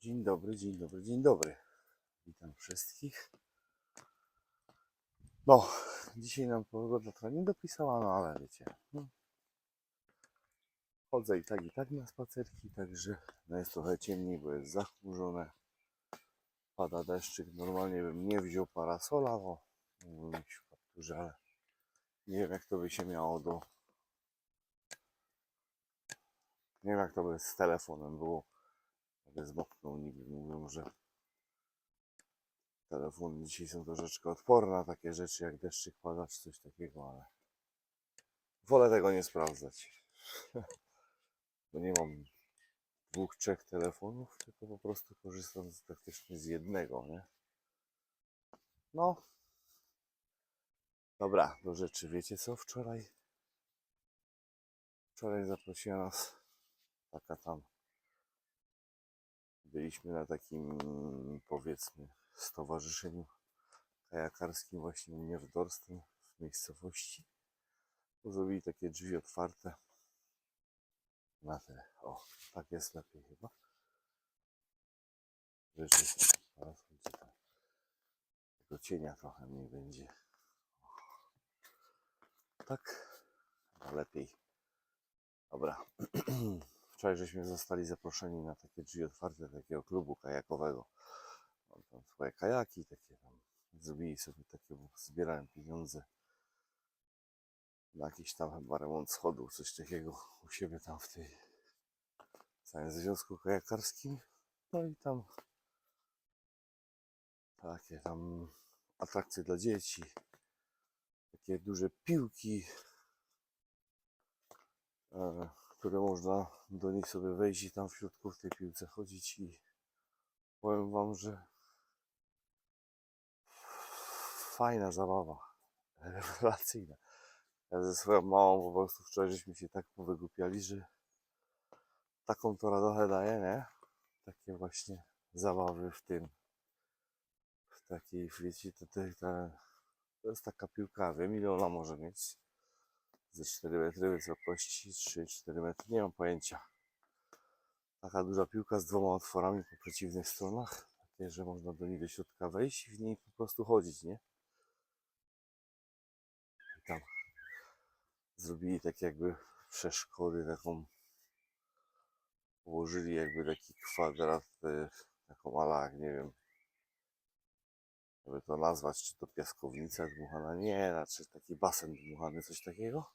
Dzień dobry, dzień dobry, dzień dobry. Witam wszystkich. No, dzisiaj nam pogoda trochę nie dopisała, no ale wiecie. No. Chodzę i tak, i tak na spacerki, także no jest trochę ciemniej, bo jest zachmurzone. Pada deszczyk. Normalnie bym nie wziął parasola, bo mógłbym w kapturze, ale nie wiem jak to by się miało do... Nie wiem jak to by z telefonem było. Mogę zmoknął niby. Mówią, że telefony dzisiaj są troszeczkę odporne na takie rzeczy jak deszczyk pada czy coś takiego, ale wolę tego nie sprawdzać. Bo nie mam dwóch, trzech telefonów, tylko po prostu korzystam z, praktycznie z jednego, nie? No. Dobra, do rzeczy. Wiecie co? Wczoraj wczoraj zaprosiła nas taka tam byliśmy na takim powiedzmy stowarzyszeniu kajakarskim właśnie u mnie w Dorsten w miejscowości. Zrobili takie drzwi otwarte na te, o, tak jest lepiej chyba. Wyżej, teraz będzie. Tego cienia trochę mniej będzie. Tak, lepiej. Dobra. Wczoraj żeśmy zostali zaproszeni na takie drzwi otwarte takiego klubu kajakowego. Mam tam swoje kajaki, takie tam zrobili sobie takie, bo zbierałem pieniądze na jakiś tam chyba remont schodów, coś takiego u siebie tam w tej całym związku kajakarskim. No i tam takie tam atrakcje dla dzieci, takie duże piłki, e, które można do nich sobie wejść i tam w środku w tej piłce chodzić i powiem wam, że fajna zabawa, rewelacyjna. Ja ze swoją małą po prostu wczoraj żeśmy się tak powygłupiali, że taką to radochę daje, nie? Takie właśnie zabawy w tym, w takiej, wiecie, to, to, to, jest taka piłka, wiem ile ona może mieć, ze 4 metry wysokości, 3-4 metry, nie mam pojęcia. Taka duża piłka z dwoma otworami po przeciwnych stronach, takie, że można do niej do środka wejść i w niej po prostu chodzić, nie? I tam zrobili tak jakby przeszkody, taką ułożyli jakby taki kwadrat, e, taką ala, nie wiem, żeby to nazwać, czy to piaskownica dmuchana, nie, raczej taki basen dmuchany, coś takiego.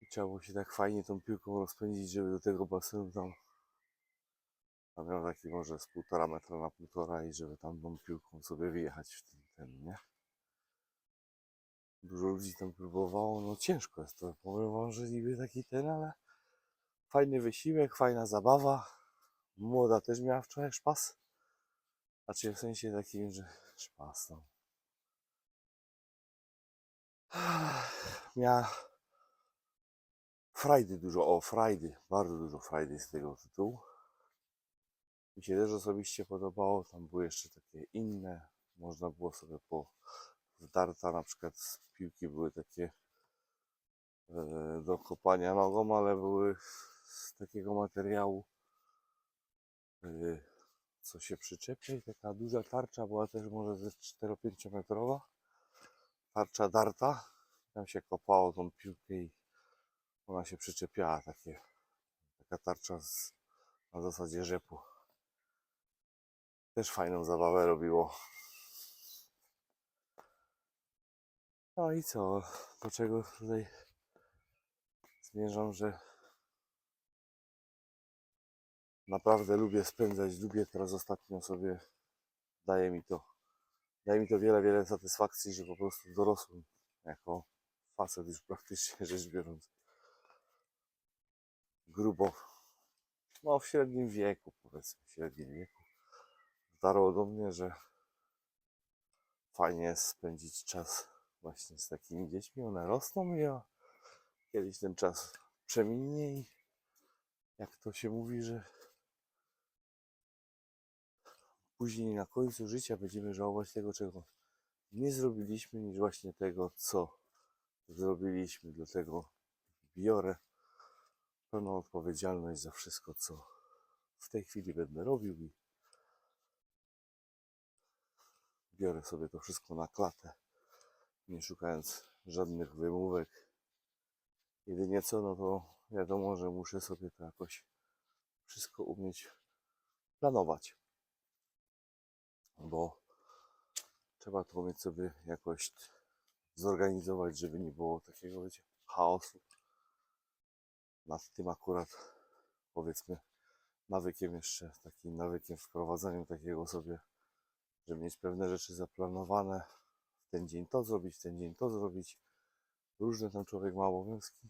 I trzeba było się tak fajnie tą piłką rozpędzić, żeby do tego basenu tam, tam miał taki może z półtora metra na półtora i żeby tam tą piłką sobie wyjechać w ten, ten nie? Dużo ludzi tam próbowało, no ciężko jest to, powiem wam, że niby taki ten, ale fajny wysiłek, fajna zabawa. Młoda też miała wczoraj szpas. Znaczy w sensie takim, że szpas, no. Miała frajdy dużo, o frajdy, bardzo dużo frajdy z tego tytułu. Mi się też osobiście podobało, tam były jeszcze takie inne, można było sobie po wdarta na przykład z piłki były takie e, do kopania nogą, ale były z takiego materiału, e, co się przyczepia i taka duża tarcza była też może ze 4-5 metrowa, tarcza darta, tam się kopało tą piłkę i ona się przyczepiała, takie, taka tarcza z, na zasadzie rzepu. Też fajną zabawę robiło. No i co? Do czego tutaj zmierzam, że naprawdę lubię spędzać, lubię teraz ostatnio sobie, daje mi to, daje mi to wiele, wiele satysfakcji, że po prostu dorosłem jako facet już praktycznie rzecz biorąc. Grubo, no w średnim wieku powiedzmy, w średnim wieku. Dotarło do mnie, że fajnie jest spędzić czas właśnie z takimi dziećmi. One rosną ja kiedyś ten czas przeminie i jak to się mówi, że później na końcu życia będziemy żałować tego, czego nie zrobiliśmy, niż właśnie tego, co zrobiliśmy. Dlatego biorę pełną odpowiedzialność za wszystko, co w tej chwili będę robił i biorę sobie to wszystko na klatę, nie szukając żadnych wymówek. Jedynie co, no to wiadomo, że muszę sobie to jakoś wszystko umieć planować. Bo trzeba to umieć sobie jakoś zorganizować, żeby nie było takiego, wiecie, chaosu. Nad tym akurat, powiedzmy, nawykiem jeszcze, takim nawykiem wprowadzaniem takiego sobie, żeby mieć pewne rzeczy zaplanowane, w ten dzień to zrobić, ten dzień to zrobić. Różne tam człowiek ma obowiązki.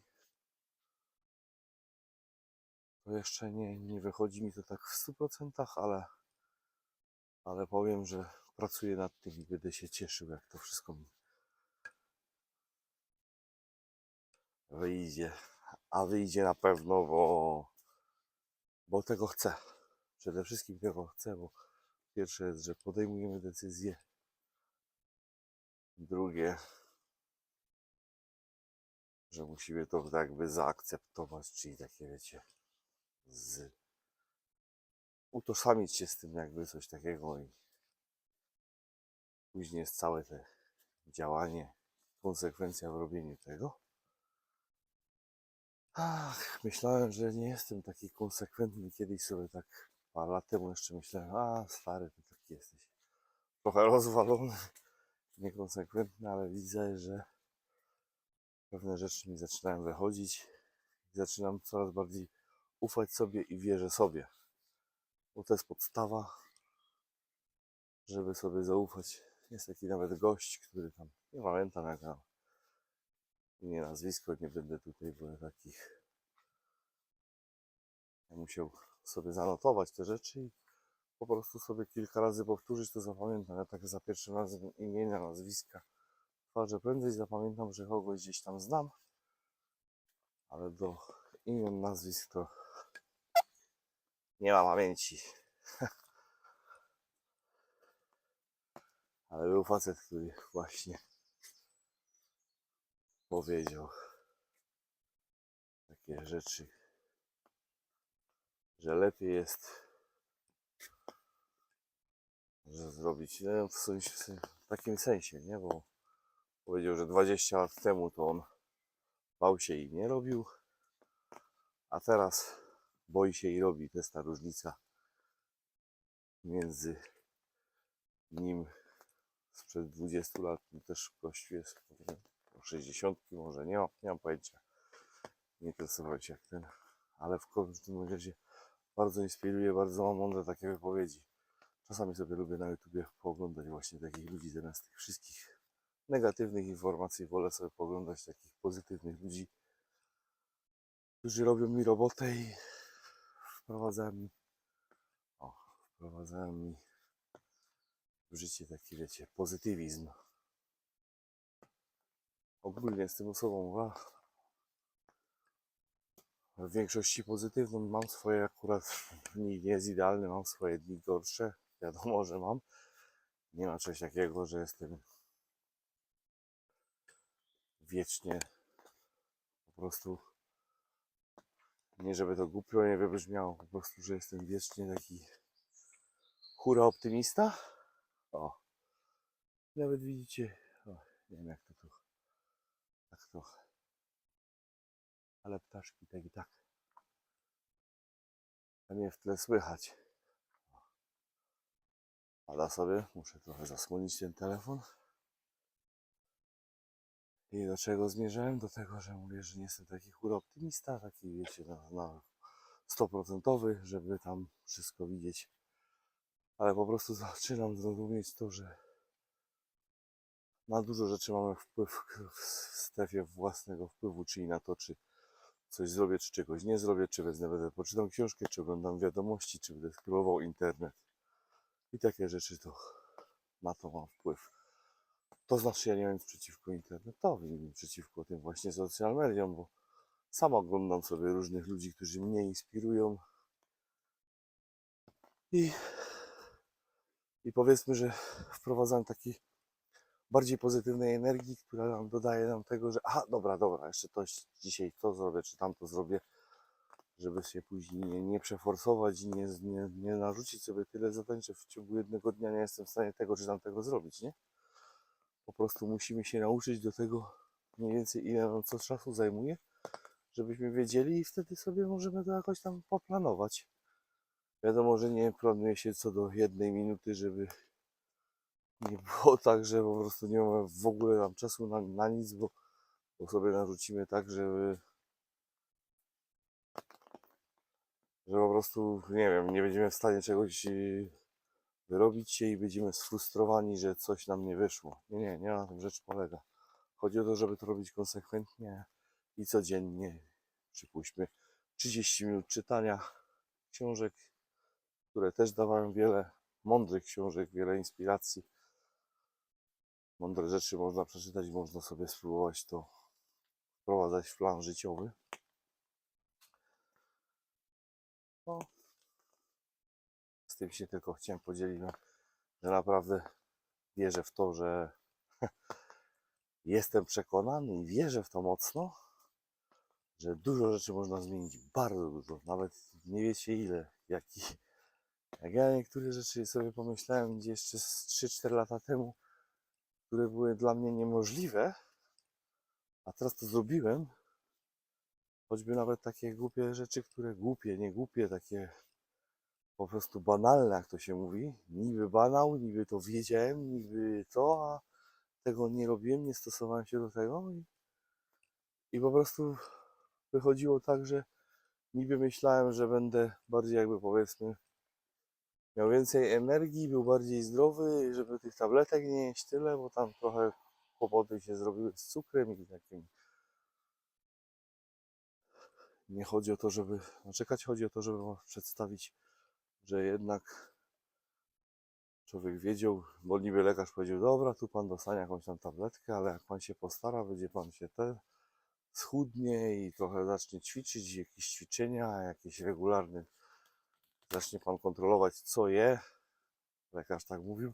To jeszcze nie, nie wychodzi mi to tak w 100%, ale, ale powiem, że pracuję nad tym i będę się cieszył, jak to wszystko mi wyjdzie. A wyjdzie na pewno, bo, bo tego chcę. Przede wszystkim tego chcę, bo pierwsze jest, że podejmujemy decyzję. Drugie, że musimy to jakby zaakceptować, czyli takie wiecie, z utożsamić się z tym jakby coś takiego i później jest całe te działanie, konsekwencja w robieniu tego. Ach, myślałem, że nie jestem taki konsekwentny. Kiedyś sobie tak parę lat temu jeszcze myślałem, a stary, ty taki jesteś. Trochę rozwalony, niekonsekwentny, ale widzę, że pewne rzeczy mi zaczynają wychodzić. Zaczynam coraz bardziej ufać sobie i wierzę sobie. Bo to jest podstawa, żeby sobie zaufać. Jest taki nawet gość, który tam, nie pamiętam jak tam, nie nazwisko, nie będę tutaj, bo takich ja musiał sobie zanotować te rzeczy i po prostu sobie kilka razy powtórzyć, to zapamiętam. Ja tak za pierwszym razem imienia, nazwiska twarze prędzej zapamiętam, że kogoś gdzieś tam znam, ale do imion, nazwisk to nie ma pamięci. Ale był facet, który właśnie powiedział takie rzeczy, że lepiej jest, że zrobić, no, w, sensie, w takim sensie, nie, bo powiedział, że 20 lat temu to on bał się i nie robił, a teraz boi się i robi. To jest ta różnica między nim sprzed 20 lat, no też gościu jest o 60 może, nie nie mam pojęcia. Nie interesował się jak ten, ale w każdym razie bardzo inspiruje, bardzo mam mądre takie wypowiedzi. Czasami sobie lubię na YouTubie pooglądać właśnie takich ludzi zamiast tych wszystkich negatywnych informacji. Wolę sobie pooglądać takich pozytywnych ludzi, którzy robią mi robotę i wprowadzają mi, o, wprowadzają mi w życie taki, wiecie, pozytywizm. Ogólnie jestem osobą a, w większości pozytywną. Mam swoje akurat dni nie jest idealny, mam swoje dni gorsze. Wiadomo, że mam. Nie ma czegoś takiego, że jestem wiecznie po prostu nie żeby to głupio nie wybrzmiało, po prostu, że jestem wiecznie taki hura optymista. O, nawet widzicie, o, nie wiem jak to tu, tak to, ale ptaszki tak i tak. A mnie w tle słychać. Pada sobie, muszę trochę zasłonić ten telefon. I do czego zmierzałem? Do tego, że mówię, że nie jestem taki hura optymista, taki wiecie, na, na 100%, żeby tam wszystko widzieć. Ale po prostu zaczynam zrozumieć to, że na dużo rzeczy mamy wpływ w strefie własnego wpływu, czyli na to, czy coś zrobię, czy czegoś nie zrobię, czy wezmę, będę poczytam książkę, czy oglądam wiadomości, czy będę scrollował internet. I takie rzeczy to na to mam wpływ. To znaczy, ja nie mam nic przeciwko internetowi, nie mam przeciwko tym właśnie social mediom, bo sam oglądam sobie różnych ludzi, którzy mnie inspirują. I, i powiedzmy, że wprowadzam taki bardziej pozytywnej energii, która nam dodaje nam tego, że aha, dobra, dobra, jeszcze to dzisiaj to zrobię, czy tamto zrobię, żeby się później nie, nie przeforsować i nie, nie, nie narzucić sobie tyle zadań, że w ciągu jednego dnia nie jestem w stanie tego czy tamtego zrobić, nie? Po prostu musimy się nauczyć do tego mniej więcej ile nam co czasu zajmuje, żebyśmy wiedzieli i wtedy sobie możemy to jakoś tam poplanować. Wiadomo, że nie planuje się co do jednej minuty, żeby nie było tak, że po prostu nie mamy w ogóle nam czasu na, na nic, bo, bo sobie narzucimy tak, żeby że po prostu, nie wiem, nie będziemy w stanie czegoś wyrobić się i będziemy sfrustrowani, że coś nam nie wyszło. Nie, nie, nie na tym rzecz polega. Chodzi o to, żeby to robić konsekwentnie i codziennie. Przypuśćmy 30 minut czytania książek, które też dawają wiele mądrych książek, wiele inspiracji. Mądre rzeczy można przeczytać, można sobie spróbować to wprowadzać w plan życiowy. No, tym się tylko chciałem podzielić, że że naprawdę wierzę w to, że jestem przekonany i wierzę w to mocno, że dużo rzeczy można zmienić, bardzo dużo, nawet nie wiecie ile, jaki. Jak ja niektóre rzeczy sobie pomyślałem gdzieś jeszcze z 3-4 lata temu, które były dla mnie niemożliwe, a teraz to zrobiłem, choćby nawet takie głupie rzeczy, które głupie, nie głupie, takie po prostu banalne, jak to się mówi. Niby banał, niby to wiedziałem, niby to, a tego nie robiłem, nie stosowałem się do tego i, i po prostu wychodziło tak, że niby myślałem, że będę bardziej jakby powiedzmy miał więcej energii, był bardziej zdrowy, żeby tych tabletek nie jeść tyle, bo tam trochę kłopoty się zrobiły z cukrem i takim nie chodzi o to, żeby naczekać, chodzi o to, żeby przedstawić, że jednak człowiek wiedział, bo niby lekarz powiedział, dobra, tu pan dostanie jakąś tam tabletkę, ale jak pan się postara, będzie pan się te schudnie i trochę zacznie ćwiczyć, jakieś ćwiczenia, jakieś regularne, zacznie pan kontrolować, co je, lekarz tak mówił,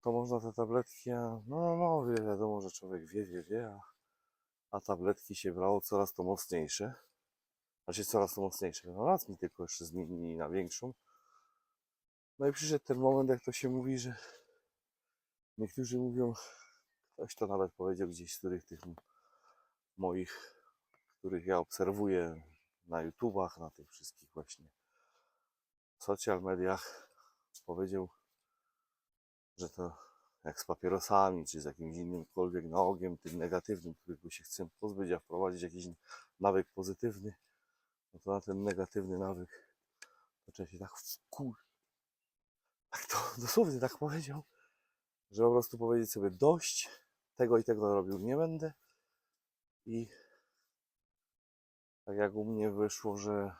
to można te tabletki, a no, no, no, wiadomo, że człowiek wie, wie, wie, a, a tabletki się brało coraz to mocniejsze. Znaczy coraz to mocniejsze. No raz mi tylko jeszcze zmienili na większą. No i przyszedł ten moment, jak to się mówi, że niektórzy mówią, ktoś to nawet powiedział gdzieś z których tych moich, których ja obserwuję na YouTubach, na tych wszystkich właśnie social mediach, powiedział, że to jak z papierosami, czy z jakimś innymkolwiek nałogiem, tym negatywnym, którego się chcę pozbyć, a wprowadzić jakiś nawyk pozytywny, no to na ten negatywny nawyk zacząłem się tak wkur... Tak to dosłownie tak powiedział, że po prostu powiedzieć sobie dość, tego i tego robił nie będę. I tak jak u mnie wyszło, że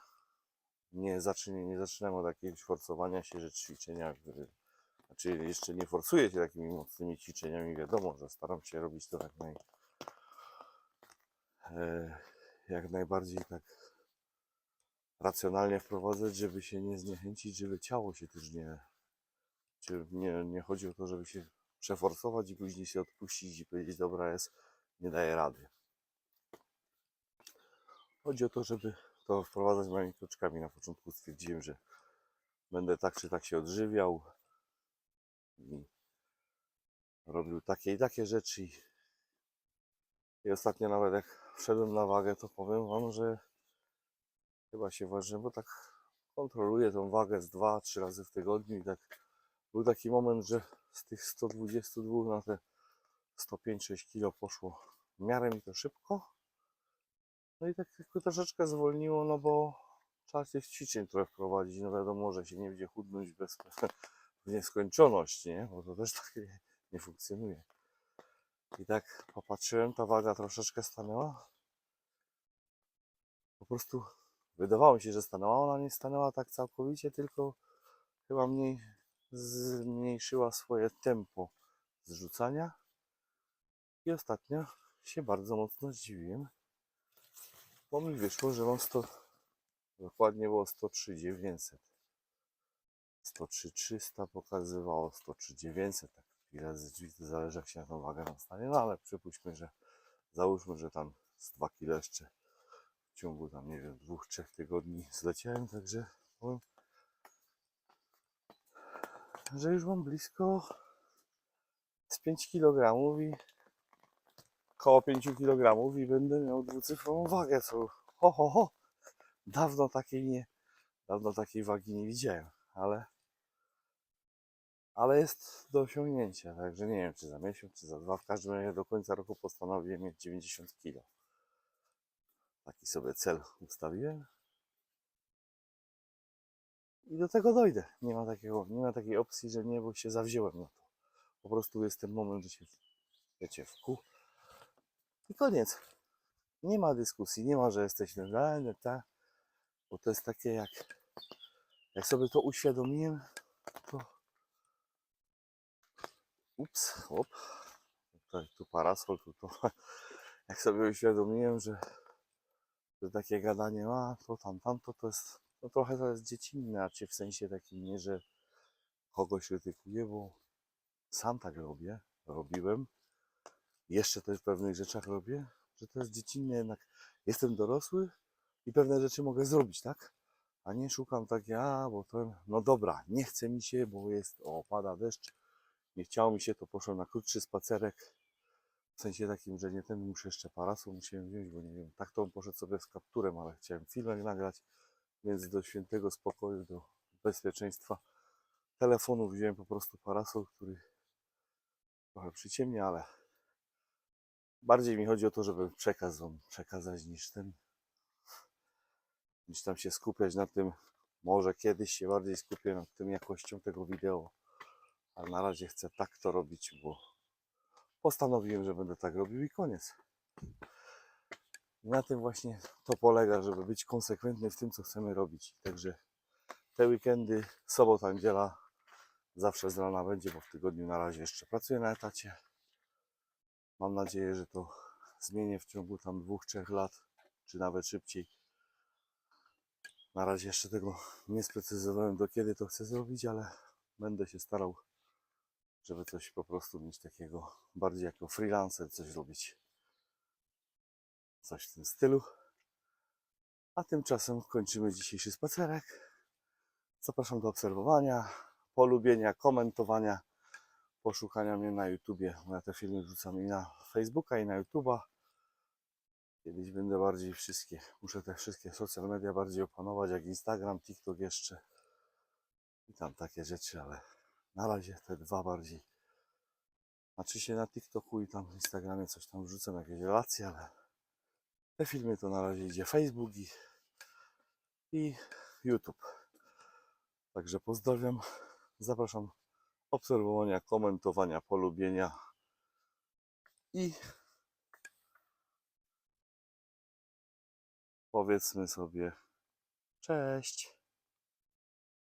nie, zacznie, nie zaczynam od jakiegoś forsowania się, że ćwiczenia, znaczy jeszcze nie forsuję się takimi mocnymi ćwiczeniami, wiadomo, że staram się robić to jak naj, e, jak najbardziej tak racjonalnie wprowadzać, żeby się nie zniechęcić, żeby ciało się też nie, czy nie, nie chodzi o to, żeby się przeforsować i później się odpuścić i powiedzieć, dobra jest, nie daję rady. Chodzi o to, żeby to wprowadzać małymi kroczkami. Na początku stwierdziłem, że będę tak czy tak się odżywiał i robił takie i takie rzeczy. I ostatnio nawet jak wszedłem na wagę, to powiem Wam, że chyba się ważyłem, bo tak kontroluję tą wagę z 2-3 razy w tygodniu i tak był taki moment, że z tych 122 na te 105-6 kilo poszło w miarę mi to szybko. No i tak troszeczkę zwolniło, no bo trzeba tych ćwiczeń trochę wprowadzić. No wiadomo, że się nie będzie chudnąć bez w nieskończoność, nie? Bo to też tak nie, nie funkcjonuje. I tak popatrzyłem, ta waga troszeczkę stanęła. Po prostu wydawało mi się, że stanęła. Ona nie stanęła tak całkowicie, tylko chyba mniej zmniejszyła swoje tempo zrzucania. I ostatnio się bardzo mocno zdziwiłem, bo mi wyszło, że mam 100, dokładnie było 103 900. 103 300 pokazywało, 103 900, tak ile zależy jak się na tą wagę nastanie, no ale przypuśćmy, że załóżmy, że tam z 2 kg jeszcze ciągu tam, nie wiem, dwóch, trzech tygodni zleciałem, także powiem, że już mam blisko z 5 kg i koło 5 kg i będę miał dwucyfrową wagę, co ho, ho, ho. Dawno takiej nie, dawno takiej wagi nie widziałem, ale ale jest do osiągnięcia, także nie wiem czy za miesiąc, czy za dwa, w każdym razie do końca roku postanowiłem mieć 90 kg. Taki sobie cel ustawiłem. I do tego dojdę. Nie ma, takiego, nie ma takiej opcji, że nie, bo się zawziąłem na to. Po prostu jest ten moment, że się wiecie, w kół. I koniec. Nie ma dyskusji, nie ma, że jesteśmy za, nie, ta. Bo to jest takie jak, jak sobie to uświadomiłem, to ups, hop, tutaj tu parasol, tu to, jak sobie uświadomiłem, że, że takie gadanie ma, to tam, tamto, to jest, no trochę to jest dziecinne, a czy w sensie takim nie, że kogoś krytykuję, bo sam tak robię, robiłem, jeszcze też w pewnych rzeczach robię, że to jest dziecinne jednak, jestem dorosły i pewne rzeczy mogę zrobić, tak? A nie szukam takie, a, bo to, no dobra, nie chce mi się, bo jest, o, pada deszcz, nie chciało mi się, to poszłem na krótszy spacerek. W sensie takim, że nie ten muszę jeszcze parasol musiałem wziąć, bo nie wiem, tak to poszedł sobie z kapturem, ale chciałem filmek nagrać, więc do świętego spokoju, do bezpieczeństwa telefonu wziąłem po prostu parasol, który trochę przyciemnia, ale bardziej mi chodzi o to, żeby przekaz wam przekazać niż ten, niż tam się skupiać na tym, może kiedyś się bardziej skupię nad tym jakością tego wideo, ale na razie chcę tak to robić, bo postanowiłem, że będę tak robił i koniec. Na tym właśnie to polega, żeby być konsekwentny w tym, co chcemy robić. Także te weekendy, sobota, niedziela, zawsze z rana będzie, bo w tygodniu na razie jeszcze pracuję na etacie. Mam nadzieję, że to zmienię w ciągu tam dwóch, trzech lat, czy nawet szybciej. Na razie jeszcze tego nie sprecyzowałem, do kiedy to chcę zrobić, ale będę się starał żeby coś po prostu mieć takiego bardziej jako freelancer, coś robić. Coś w tym stylu. A tymczasem kończymy dzisiejszy spacerek. Zapraszam do obserwowania, polubienia, komentowania, poszukania mnie na YouTubie. Ja te filmy wrzucam i na Facebooka, i na YouTuba. Kiedyś będę bardziej wszystkie, muszę te wszystkie social media bardziej opanować, jak Instagram, TikTok jeszcze. I tam takie rzeczy, ale na razie te dwa bardziej. Znaczy się na TikToku i tam Instagramie coś tam wrzucam, jakieś relacje, ale te filmy to na razie idzie Facebook i, i YouTube. Także pozdrawiam, zapraszam obserwowania, komentowania, polubienia i powiedzmy sobie cześć.